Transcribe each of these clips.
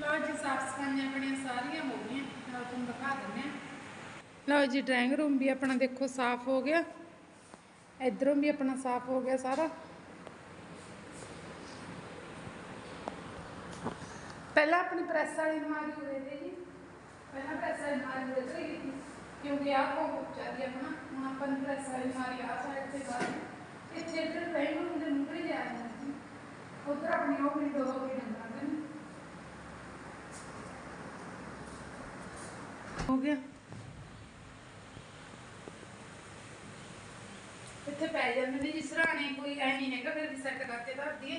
ਲਓ ਜੀ, ਸਾਫ਼ ਸਫਾਈਆਂ ਆਪਣੀਆਂ ਸਾਰੀਆਂ ਹੋ ਗਈਆਂ। ਲਓ, ਤੁਹਾਨੂੰ ਦਿਖਾ ਦਿੰਦੇ ਹਾਂ। ਲਓ ਜੀ, ਡਰਾਇੰਗ ਰੂਮ ਵੀ ਆਪਣਾ ਦੇਖੋ ਸਾਫ਼ ਹੋ ਗਿਆ। ਇਧਰੋਂ ਵੀ ਆਪਣਾ ਸਾਫ਼ ਹੋ ਗਿਆ ਸਾਰਾ। ਪਹਿਲਾਂ ਆਪਣੀ ਪ੍ਰੈਸ ਵਾਲੀ ਅਲਮਾਰੀ ਉਰੇ ਤੇ ਜੀ ਪਹਿਲਾਂ ਪ੍ਰੈਸ ਵਾਲੀ ਅਲਮਾਰੀ ਉਰੇ ਤੇ ਕਿਉਂਕਿ ਆਹ ਕੋ ਚਾਹਦੀ ਆਪਣਾ। ਹੁਣ ਆਪਾਂ ਪ੍ਰੈਸ ਵਾਲੀ ਅਲਮਾਰੀ ਆ ਸਾਈਡ ਤੇ ਬਾਹਰ ਇੱਥੇ ਇੱਧਰ ਡਰਾਇੰਗ ਰੂਮ ਦੇ ਮੁੱਢੇ ਲਿਆ ਜਾਂਦੀ ਉਧਰ ਆਪਣੀ ਉਹ ਵਿੰਡੋ ਹੋ ਗਈ ਡੰਗਾਂ ਦੇ ਹੋ ਗਿਆ ਇੱਥੇ ਪੈ ਜਾਂਦੇ ਨੇ ਜਿਸ ਰਾਣੇ ਕੋਈ ਐ ਨਹੀਂ ਹੈਗਾ, ਫਿਰ ਸੈੱਟ ਕਰਕੇ ਧਰ ਦਈਏ।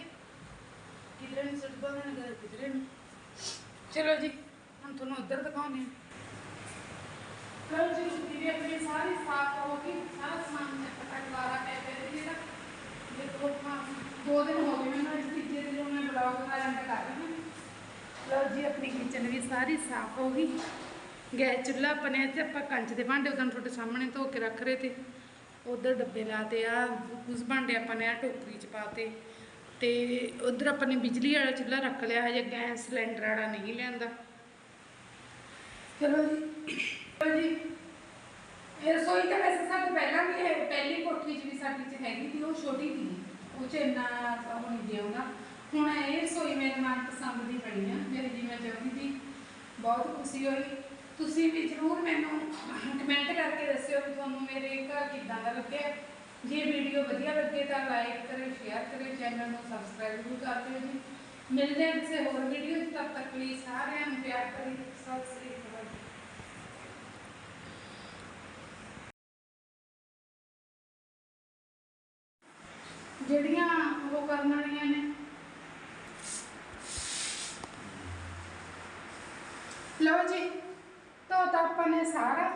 ਕਿਧਰੇ ਨੂੰ ਸੁੱਟ ਦੋ ਨਾ ਗਰ ਕਿਧਰੇ ਨੂੰ। ਚਲੋ ਜੀ, ਹੁਣ ਤੁਹਾਨੂੰ ਉੱਧਰ ਦਿਖਾਉਂਦੇ ਹਾਂ। ਲਓ ਜੀ ਰੁਕੀ ਵੀ ਆਪਣੀ ਸਾਰੀ ਸਾਫ਼ ਹੋ ਗਈ, ਸਾਰਾ ਸਮਾਨ ਚੱਕ ਕੱਟ ਵਾਰਾ ਪੈ ਪਿਆ ਜੀ ਇਹਦਾ ਦੇਖੋ, ਹਾਂ, ਦੋ ਦਿਨ ਹੋ ਗਏ ਮੈਨੂੰ ਇਸ ਤੀਜੇ ਦਿਨ ਮੈਂ ਬਲੌਗ ਦਾ ਐਂਡ ਕਰ ਰਹੀ ਹਾਂ। ਲਓ ਜੀ, ਆਪਣੀ ਕਿਚਨ ਵੀ ਸਾਰੀ ਸਾਫ਼ ਹੋ ਗਈ। ਗੈਸ ਚੁੱਲ੍ਹਾ ਆਪਣੇ ਤੇ ਆਪਾਂ ਕੰਚ ਦੇ ਭਾਂਡੇ ਉਦੋਂ ਤੁਹਾਡੇ ਸਾਹਮਣੇ ਧੋ ਕੇ ਰੱਖ ਰਹੇ ਤੇ। ਉਧਰ ਡੱਬੇ ਲਾਤੇ ਆ ਉਸ ਭਾਂਡੇ ਆਪਾਂ ਨੇ ਆ ਟੋਕਰੀ ਚ ਪਾਤੇ। ਤੇ ਉਧਰ ਆਪਾਂ ਨੇ ਬਿਜਲੀ ਵਾਲਾ ਚੁੱਲ੍ਹਾ ਰੱਖ ਲਿਆ, ਹਜੇ ਗੈਸ ਸਿਲੰਡਰ ਵਾਲਾ ਨਹੀਂ ਲਿਆਂਦਾ। ਚਲੋ ਜੀ। ਚਲੋ ਜੀ। ਇਹ ਰਸੋਈ ਤਾਂ ਵੈਸੇ ਸਾਡੇ ਪਹਿਲਾਂ ਵੀ ਹੈ, ਪਹਿਲੀ ਕੋਠੀ 'ਚ ਵੀ ਸਾਡੀ 'ਚ ਹੈਗੀ ਸੀ, ਉਹ ਛੋਟੀ ਸੀ। ਉਹ 'ਚ ਇੰਨਾ ਉਹ ਨਹੀਂ ਦੇਉਂਦਾ ਹੁਣ ਇਹ ਰਸੋਈ ਮੇਰੇ ਮਨ ਪਸੰਦ ਦੀ ਬਣੀ ਆ, ਮੇਰੇ ਜਿਵੇਂ ਚਾਹੁੰਦੀ ਸੀ। ਬਹੁਤ ਖੁਸ਼ੀ ਹੋਈ। ਤੁਸੀਂ ਵੀ ਜਰੂਰ ਮੈਨੂੰ ਕਮੈਂਟ ਕਰਕੇ ਦੱਸਿਓ ਕਿ ਤੁਹਾਨੂੰ ਮੇਰੇ ਘਰ ਕਿੱਦਾਂ ਦਾ ਲੱਗਿਆ। ਜੇ ਵੀਡੀਓ ਵਧੀਆ ਲੱਗੇ ਤਾਂ ਲਾਈਕ ਕਰਿਓ ਸ਼ੇਅਰ ਕਰਿਓ ਚੈਨਲ ਨੂੰ ਸਬਸਕ੍ਰਾਈਬ ਵੀ ਕਰ ਦਿਓ ਜੀ। ਮਿਲਦੇ ਹਾਂ ਕਿਸੇ ਹੋਰ ਵੀਡੀਓ 'ਚ ਤੱਕ ਲਈ ਸਾਰਿਆਂ ਨੂੰ ਪਿਆਰ ਭਰੀ ਸਤਿ ਸ੍ਰੀ ਅਕਾਲ ਜਿਹੜੀਆਂ ਉਹ ਕਰਨ ਵਾਲੀਆਂ ਨੇ। ਲਓ ਜੀ। ਧੋ ਆਪਾਂ ਨੇ ਸਾਰਾ।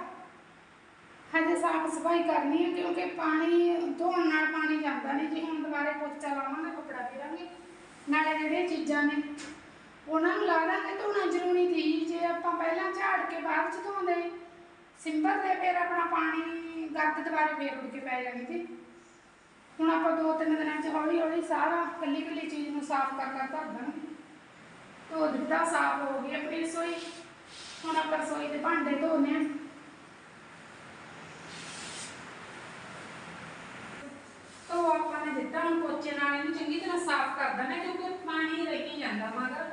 ਹਜੇ ਸਾਫ਼ ਸਫ਼ਾਈ ਕਰਨੀ ਹੈ ਕਿਉਂਕਿ ਪਾਣੀ, ਧੋਣ ਨਾਲ ਪਾਣੀ ਜਾਂਦਾ ਨਹੀਂ। ਜੀ ਹੁਣ ਦੁਬਾਰੇ ਪੋਚਾ ਲਾਵਾਂਗੇ, ਕੱਪੜਾ ਫੇਰਾਂਗੇ ਨਾਲੇ ਜਿਹੜੀਆਂ ਚੀਜ਼ਾਂ ਨੇ, ਉਹਨਾਂ ਨੂੰ ਲਾ ਦਾਂਗੇ ਧੋਣਾ ਜ਼ਰੂਰੀ ਸੀ। ਜੇ ਆਪਾਂ ਪਹਿਲਾਂ ਝਾੜ ਕੇ ਬਾਅਦ ਚ ਧੋਂਦੇ, ਸਿੰਬਲ ਦੇ ਫਿਰ ਆਪਣਾ ਪਾਣੀ, ਗੱਦ ਦੁਬਾਰੇ ਫੇਰ ਉੱਡ ਕੇ ਪੈ ਜਾਣੀ ਸੀ। ਹੁਣ ਆਪਾਂ ਦੋ ਤਿੰਨ ਦਿਨਾਂ ਚ ਹੌਲੀ ਹੌਲੀ ਸਾਰਾ ਕੱਲੀ ਕੱਲੀ ਚੀਜ਼ ਨੂੰ ਸਾਫ਼ ਕਰ ਕਰ ਧਰ ਦਾਂਗੇ ਧੋ ਦਿੱਤਾ, ਸਾਫ਼ ਹੋ ਗਈ, ਆਪਣੀ ਰਸੋਈ। ਹੁਣ ਆਪਾਂ ਰਸੋਈ ਦੇ ਭਾਂਡੇ ਧੋਨੇ ਆ। ਤੋ ਆਪਾਂ ਨੇ ਦਿੱਤਾ, ਹੁਣ ਪੋਚੇ ਨਾਲ ਇਹਨੂੰ ਚੰਗੀ ਤਰ੍ਹਾਂ ਸਾਫ਼ ਕਰ ਦੇਣਾ, ਕਿਉਂਕਿ ਪਾਣੀ ਰਹੀ ਜਾਂਦਾ ਮਗਰ।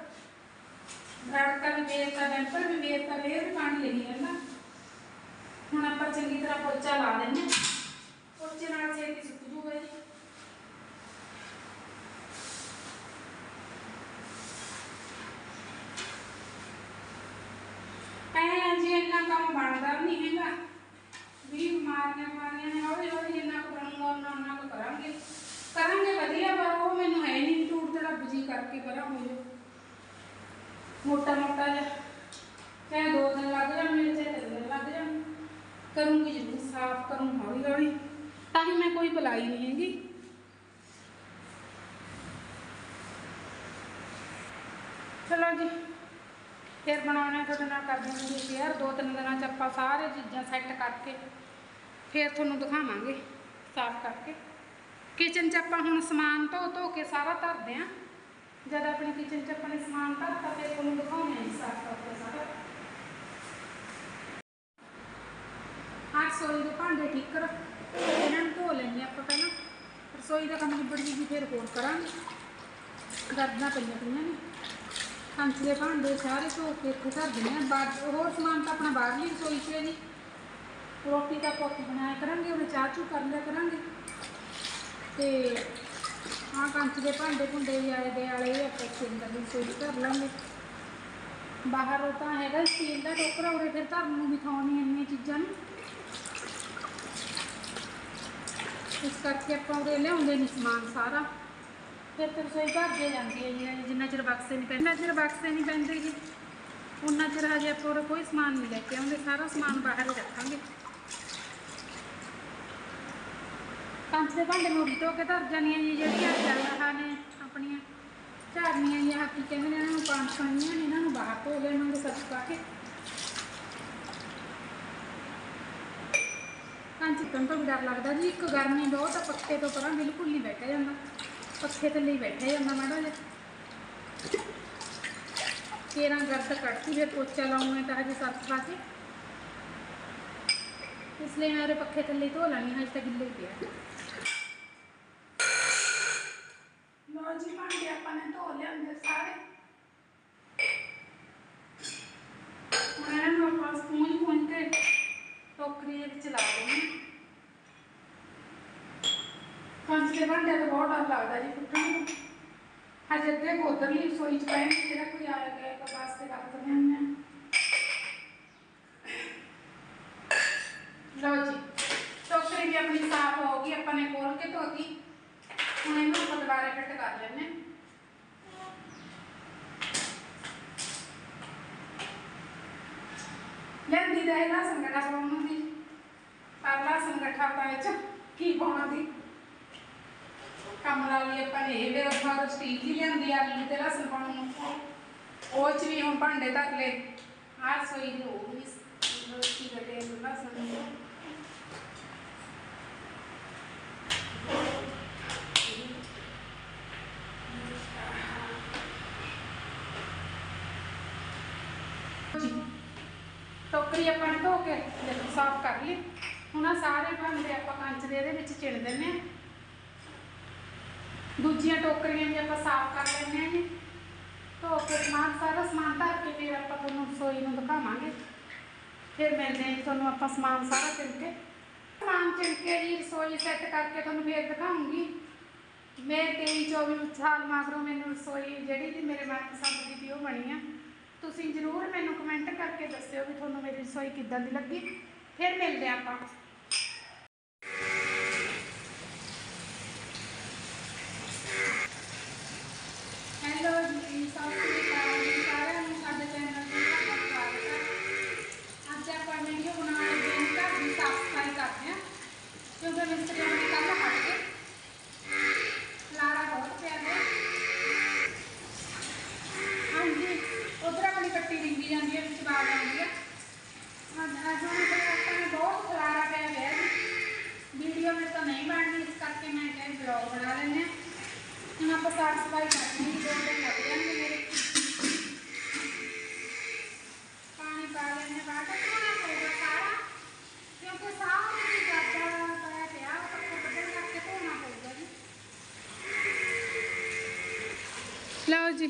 ਰੜਕਾ ਵੀ ਵੇਰਤਾ, ਡੈਂਪਰ ਵੀ ਵੇਰਤਾ, ਫੇਰ ਪਾਣੀ ਰਹੀ ਜਾਂਦਾ। ਹੁਣ ਆਪਾਂ ਚੰਗੀ ਤਰ੍ਹਾਂ ਪੋਚਾ ਲਾ ਦਿੰਨੇ ਹਾਂ। ਪੋਚੇ ਨਾਲ ਛੇਤੀ ਸੁੱਕ ਜੂਗਾ ਜੀ ਐ ਜੀ ਇੰਨਾ ਕੰਮ ਬਣਦਾ ਨਹੀਂ ਹੈਗਾ ਵੀ ਮਾਰੀਆਂ ਮਾਰੀਆਂ ਨੇ ਹੌਲੀ ਹੌਲੀ ਜਿੰਨਾ ਕੁ ਬਣੂਗਾ ਉਹਨਾਂ ਉਹਨਾਂ ਕੁ ਕਰਾਂਗੇ ਕਰਾਂਗੇ ਵਧੀਆ, ਪਰ ਉਹ ਮੈਨੂੰ ਹੈ ਨਹੀਂ ਟੂਟ ਤੇ ਰੱਬ ਜੀ ਕਰਕੇ ਪਰਾਂ ਹੋ ਜਾ ਮੋਟਾ ਮੋਟਾ ਜਿਹਾ। ਚਾਹੇ ਦੋ ਦਿਨ ਲੱਗ ਜਾਣ ਮੇਰੇ ਚਾਹੇ ਤਿੰਨ ਦਿਨ ਲੱਗ ਜਾਣ ਕਰੂੰਗੀ ਜ਼ਰੂਰ, ਸਾਫ਼ ਕਰੂੰ ਹੌਲੀ ਹੌਲੀ। ਤਾਂ ਹੀ ਮੈਂ ਕੋਈ ਬੁਲਾਈ ਨਹੀਂ ਹੈਗੀ। ਚਲੋ ਜੀ, ਫਿਰ ਬਣਾਉਣਾ ਤੁਹਾਡੇ ਨਾਲ ਕਰ ਦਿੰਦੀ ਸ਼ੇਅਰ ਦੋ ਤਿੰਨ ਦਿਨਾਂ ਚ ਆਪਾਂ ਸਾਰੇ ਚੀਜ਼ਾਂ ਸੈੱਟ ਕਰਕੇ ਫਿਰ ਤੁਹਾਨੂੰ ਦਿਖਾਵਾਂਗੇ, ਸਾਫ਼ ਕਰਕੇ। ਕਿਚਨ ਚ ਆਪਾਂ ਹੁਣ ਸਮਾਨ ਧੋ ਧੋ ਕੇ ਸਾਰਾ ਧਰਦੇ ਆਂ ਜਦ ਆਪਣੀ ਕਿਚਨ ਚ ਆਪਾਂ ਨੇ ਸਮਾਨ ਧਰਤਾ ਫਿਰ ਤੁਹਾਨੂੰ ਦਿਖਾਉਂਦੇ ਆਂ ਜੀ ਸਾਫ਼ ਕਰਕੇ ਸਾਰਾ ਆਹ ਰਸੋਈ ਦੇ ਭਾਂਡੇ ਠੀਕ ਕਰ ਇਹਨਾਂ ਨੂੰ ਧੋ ਲੈਂਦੇ ਆਪਾਂ ਪਹਿਲਾਂ ਰਸੋਈ ਦਾ ਕੰਮ ਨਿਬੜ ਜੀ ਫਿਰ ਹੋਰ ਕਰਾਂਗੇ ਗਰਦਾਂ ਪਈਆਂ ਪਈਆਂ ਨੇ ਕੰਚ ਦੇ ਭਾਂਡੇ ਸਾਰੇ ਧੋ ਕੇ ਇੱਥੇ ਧਰ ਦਿੰਦੇ ਆ ਬਾਅਦ ਹੋਰ ਸਮਾਨ ਤਾਂ ਆਪਣਾ ਬਾਹਰਲੀ ਰਸੋਈ 'ਚ ਹੈ ਜੀ ਰੋਟੀ ਤਾਂ ਪੋਤੀ ਬਣਾਇਆ ਕਰਾਂਗੇ ਉਹਨੇ ਚਾਹ ਚੂ ਕਰ ਲਿਆ ਕਰਾਂਗੇ ਤੇ ਆਹ ਕੰਚ ਦੇ ਭਾਂਡੇ ਭੁੰਡੇ ਵੀ ਆਲੇ ਦੇ ਆਲੇ ਇਹ ਆਪਾਂ ਇੱਥੇ ਅੰਦਰ ਦੀ ਰਸੋਈ 'ਚ ਲਾਂਗੇ। ਬਾਹਰ ਤਾਂ ਹੈਗਾ ਸਟੀਲ ਦਾ ਟੋਕਰਾ ਉਰੇ ਫਿਰ ਧਰਨ ਨੂੰ ਵੀ ਥਾਂ ਨਹੀਂ ਇੰਨੀਆਂ ਚੀਜ਼ਾਂ ਨੂੰ। ਇਸ ਕਰਕੇ ਆਪਾਂ ਉਰੇ ਲਿਆਉਂਦੇ ਨਹੀਂ ਸਮਾਨ ਸਾਰਾ। ਫਿਰ ਤੇ ਰਸੋਈ ਘਰ ਦੇ ਜਾਂਦੀ ਹੈ ਜੀ ਜਿੰਨਾ ਚਿਰ ਬਕਸੇ ਨਹੀਂ ਪੈਂਦੇ ਚਿਰ ਬਕਸੇ ਨਹੀਂ ਪੈਂਦੇ ਜੀ, ਉਹਨਾਂ ਚਿਰ ਹਜੇ ਆਪਾਂ ਉਰੇ ਕੋਈ ਸਮਾਨ ਨਹੀਂ ਲੈ ਕੇ ਆਉਂਦੇ, ਸਾਰਾ ਸਮਾਨ ਬਾਹਰ ਹੀ ਰੱਖਾਂਗੇ। ਪੰਜ ਦੇ ਭਾਂਡੇ ਮੋੜੀ ਧੋ ਕੇ ਧਰ ਜਾਣੀਆਂ ਜੀ, ਜਿਹੜੀਆਂ ਚੱਲ ਰਹਾ ਨੇ, ਆਪਣੀਆਂ। ਝਾੜਨੀਆਂ ਜਾਂ ਕੀ ਕਹਿੰਦੇ ਨੇ, ਇਹਨਾਂ ਨੂੰ ਪੰਜ ਪਾਣੀਆਂ ਨੇ, ਇਹਨਾਂ ਨੂੰ ਬਾਹਰ ਧੋ ਲੈਣਾਂਗੇ ਸੱਚ ਪਾ ਕੇ। ਕੰਚ ਤੋਂ ਤੋਂ ਵੀ ਡਰ ਲੱਗਦਾ ਜੀ, ਇੱਕ ਗਰਮੀ ਬਹੁਤ ਆ, ਪੱਖੇ ਤੋਂ ਪਰਾਂ ਬਿਲਕੁਲ ਨਹੀਂ ਬੈਠਿਆ ਜਾਂਦਾ। ਪੱਖੇ ਥੱਲੇ ਹੀ ਬੈਠਿਆ ਜਾਂਦਾ ਮੈਡਮ ਜਿਹਾ। ਕੇਰਾਂ ਗਰਦ ਕੱਢਤੀ, ਫਿਰ ਪੋਚਾ ਲਾਉਂਗੇ ਤਾਂ ਹਜੇ ਸੱਤ ਪਾ ਕੇ। ਇਸ ਲਈ ਮੈਂ ਉਹਦੇ ਪੱਖੇ ਥੱਲੇ ਧੋ ਲੈਣੀ ਹਜੇ ਤਾਂ ਗਿੱਲੇ ਪਿਆ ਲੋ ਜੀ ਭਾਂਡੇ ਆਪਾਂ ਨੇ ਧੋ ਲਿਆਂਦੇ ਸਾਰੇ ਹੁਣ ਇਹਨਾਂ ਨੂੰ ਆਪਾਂ ਸਪੂਨ ਪੁੰਨ ਕੇ ਟੋਕਰੀ ਦੇ ਵਿੱਚ ਲਾ ਦੇਣੀ ਕੰਚ ਦੇ ਬਹੁਤ ਡਰ ਲੱਗਦਾ ਜੀ ਫੁੱਟਣ ਨੂੰ। ਹਜੇ ਅੱਧੇ ਉਧਰਲੀ ਰਸੋਈ ਚ ਪਏ ਜਿਹੜਾ ਕੋਈ ਆਇਆ ਗਿਆ ਤਾਂ ਵਾਸਤੇ ਰੱਖ ਦਿੰਦੇ ਹੁੰਦੇ ਲਓ ਜੀ, ਟੋਕਰੀ ਵੀ ਆਪਣੀ ਸਾਫ਼ ਹੋ ਗਈ, ਆਪਾਂ ਨੇ ਖੋਲ ਕੇ ਧੋਤੀ ਹੁਣ ਇਹਨੂੰ ਆਪਾਂ ਦੁਬਾਰਾ ਫਿੱਟ ਕਰ ਲੈਣੇ ਲੈਂਦੀ ਦਾ ਇਹਦਾ ਸੰਗਠਾ ਪਾਉਣ ਨੂੰ ਦੀ ਪਾਲਾ ਸੰਗਠਾ ਪਾਏ ਚ ਕੀ ਪਾਉਣਾ ਦੀ ਕੰਮ ਲਾ ਲਈ ਆਪਾਂ ਨੇ ਇਹ ਮੇਰਾ ਬਾਹਰ ਸਟੀਲ ਦੀ ਲਿਆਂਦੀ ਆ ਲਈ ਤੇ ਲਸਣ ਪਾਉਣ ਨੂੰ ਉਹ ਚ ਵੀ ਹੁਣ ਭਾਂਡੇ ਧਰ ਲੈ ਆਹ ਸੋਈ ਦੀ ਹੋ ਗਈ ਕੀ ਕਰੇ ਲਸਣ ਨੂੰ ਟੋਕਰੀ ਆਪਾਂ ਨੇ ਧੋ ਕੇ ਸਾਫ਼ ਕਰ ਲਈ ਹੁਣ ਆਹ ਸਾਰੇ ਭਾਂਡੇ ਆਪਾਂ ਕੰਚ ਦੇ ਇਹਦੇ ਵਿੱਚ ਚਿਣ ਦਿੰਨੇ ਆ। ਦੂਜੀਆਂ ਟੋਕਰੀਆਂ ਵੀ ਆਪਾਂ ਸਾਫ਼ ਕਰ ਲੈਣੇ ਆ ਜੀ। ਧੋ ਕੇ ਸਮਾਨ, ਸਾਰਾ ਸਮਾਨ ਧਰ ਕੇ ਫਿਰ ਆਪਾਂ ਤੁਹਾਨੂੰ ਰਸੋਈ ਨੂੰ ਦਿਖਾਵਾਂਗੇ। ਫਿਰ ਮਿਲਦੇ ਹਾਂ ਜੀ ਤੁਹਾਨੂੰ ਆਪਾਂ ਸਮਾਨ ਸਾਰਾ ਚਿਣ ਕੇ। ਸਮਾਨ ਚਿਣ ਕੇ ਜੀ ਰਸੋਈ ਸੈੱਟ ਕਰਕੇ ਤੁਹਾਨੂੰ ਫਿਰ ਦਿਖਾਉਂਗੀ। ਮੈਂ 23 24 ਸਾਲ ਮਗਰੋਂ ਮੈਨੂੰ ਰਸੋਈ ਜਿਹੜੀ ਦੀ ਮੇਰੇ ਮਨਪਸੰਦ ਦੀ ਵੀ ਉਹ ਬਣੀ ਆ। ਤੁਸੀਂ ਜ਼ਰੂਰ ਮੈਨੂੰ ਕਮੈਂਟ ਕਰਕੇ ਦੱਸਿਓ ਵੀ ਤੁਹਾਨੂੰ ਮੇਰੀ ਰਸੋਈ ਕਿੱਦਾਂ ਦੀ ਲੱਗੀ। ਫਿਰ ਮਿਲਦੇ ਹਾਂ ਆਪਾਂ। ਲਓ ਜੀ,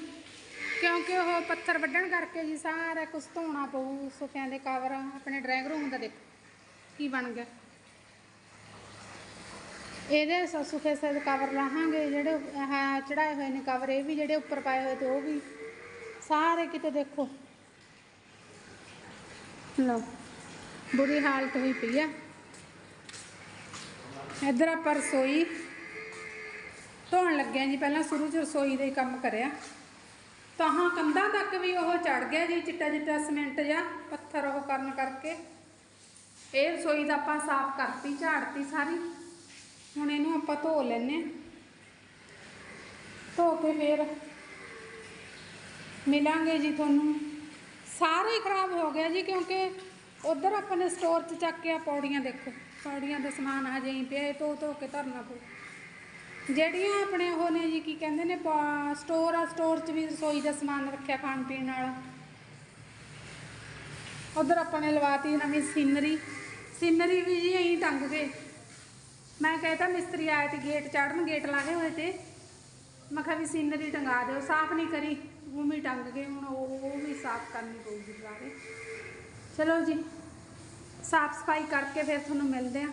ਕਿਉਂਕਿ ਉਹ ਪੱਥਰ ਵੱਢਣ ਕਰਕੇ ਜੀ ਸਾਰਾ ਕੁਝ ਧੋਣਾ ਪਊ, ਸੋਫਿਆਂ ਦੇ ਕਵਰ ਆਪਣੇ ਡਰਾਇੰਗ ਰੂਮ ਦਾ ਦੇਖੋ, ਕੀ ਬਣ ਗਿਆ। ਇਹਦੇ ਸ- ਸੋਫੇ ਸੇ ਕਵਰ ਲਾਹਾਂਗੇ, ਜਿਹੜੇ ਆਹ ਚੜਾਏ ਹੋਏ ਨੇ ਕਵਰ ਇਹ ਵੀ ਜਿਹੜੇ ਉੱਪਰ ਪਾਏ ਹੋਏ ਤੇ ਉਹ ਵੀ ਸਾਰੇ ਕਿਤੇ ਦੇਖੋ। ਲਓ, ਬੁਰੀ ਹਾਲਤ ਹੋਈ ਪਈ ਆ। ਇੱਧਰ ਆਪਾਂ ਰਸੋਈ ਧੋਣ ਲੱਗਿਆ ਜੀ, ਪਹਿਲਾਂ ਸ਼ੁਰੂ ਚ ਰਸੋਈ ਦੇ ਕੰਮ ਕਰਿਆ। ਤਾਂ ਕੰਧਾਂ ਤੱਕ ਵੀ ਉਹ ਚੜ ਗਿਆ ਜੀ, ਚਿੱਟਾ ਚਿੱਟਾ ਸੀਮੈਂਟ ਜਾਂ ਪੱਥਰ ਉਹ ਕਰਨ ਕਰਕੇ। ਇਹ ਰਸੋਈ ਦਾ ਆਪਾਂ ਸਾਫ਼ ਕਰਤੀ, ਝਾੜਤੀ ਸਾਰੀ। ਹੁਣ ਇਹਨੂੰ ਆਪਾਂ ਧੋ ਲੈਨੇ ਆਂ। ਧੋ ਕੇ ਫੇਰ ਮਿਲਾਂਗੇ ਜੀ ਤੁਹਾਨੂੰ। ਸਾਰੇ ਖਰਾਬ ਹੋ ਗਿਆ ਜੀ ਕਿਉਂਕਿ ਉਧਰ ਆਪਾਂ ਨੇ ਸਟੋਰ 'ਚ ਚੱਕ ਕੇ ਆ ਪੌੜੀਆਂ ਦੇਖੋ। ਪੌੜੀਆਂ ਦਾ ਸਮਾਨ ਹਜੇ ਹੀ ਪਿਆ ਧੋ ਧੋ ਕੇ ਧਰਨਾ ਪਊ। ਜਿਹੜੀਆਂ ਆਪਣੇ ਉਹ ਨੇ ਜੀ, ਕੀ ਕਹਿੰਦੇ ਨੇ ਸਟੋਰ ਆ ਸਟੋਰ 'ਚ ਵੀ ਰਸੋਈ ਦਾ ਸਮਾਨ ਰੱਖਿਆ ਖਾਣ ਪੀਣ ਵਾਲਾ ਉਧਰ ਆਪਾਂ ਨੇ ਲਵਾਤੀ ਨਵੀਂ ਸੀਨਰੀ। ਸੀਨਰੀ ਵੀ ਜੀ ਐਂ ਟੰਗ ਗਏ। ਮੈਂ ਕਹਿਤਾ ਮਿਸਤਰੀ ਆਏ ਤੇ ਗੇਟ ਚੜਨ ਗੇਟ ਲਾਗੇ ਹੋਏ ਤੇ। ਮੈਂ ਕਿਹਾ ਵੀ ਸੀਨਰੀ ਟੰਗਾ ਦਿਓ, ਸਾਫ਼ ਨਹੀਂ ਕਰੀ, ਉਵੇਂ ਹੀ ਟੰਗ ਗਏ, ਹੁਣ ਉਹ ਉਹ ਵੀ ਸਾਫ਼ ਕਰਨੀ ਪਊਗੀ ਦੁਬਾਰੇ। ਚਲੋ ਜੀ, ਸਾਫ਼ ਸਫ਼ਾਈ ਕਰਕੇ ਫਿਰ ਤੁਹਾਨੂੰ ਮਿਲਦੇ ਹਾਂ।